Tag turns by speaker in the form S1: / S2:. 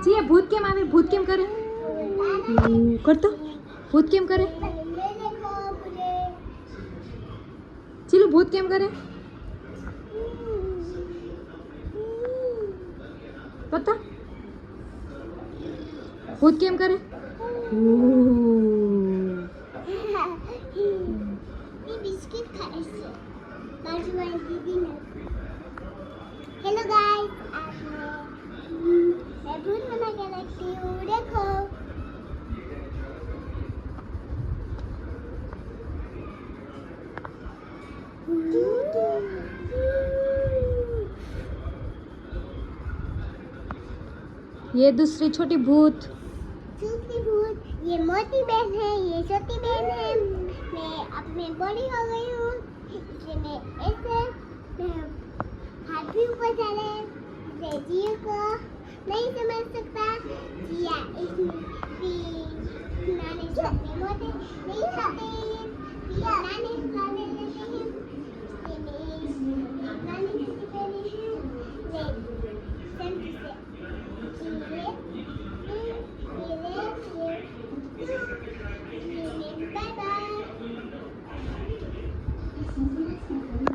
S1: भूत કેમ કરે ઉ, કરતો ભૂત કેમ કરે ચીલું ભૂત કેમ કરે કરતો ભૂત કેમ કરે ઉ.
S2: બિસ્કિટ ખાય છે બાજુવાળી દીદીને
S1: ये दूसरी छोटी भूत।
S2: छोटी भूत, ये मोटी बहन है, ये छोटी बहन है। मैं मैं बड़ी हो गई हूँ। इसलिए मैं ऐसे हाथ भी ऊपर चले जियो को नहीं समझ सकता। जिया इतनी नानी छोटी मोटी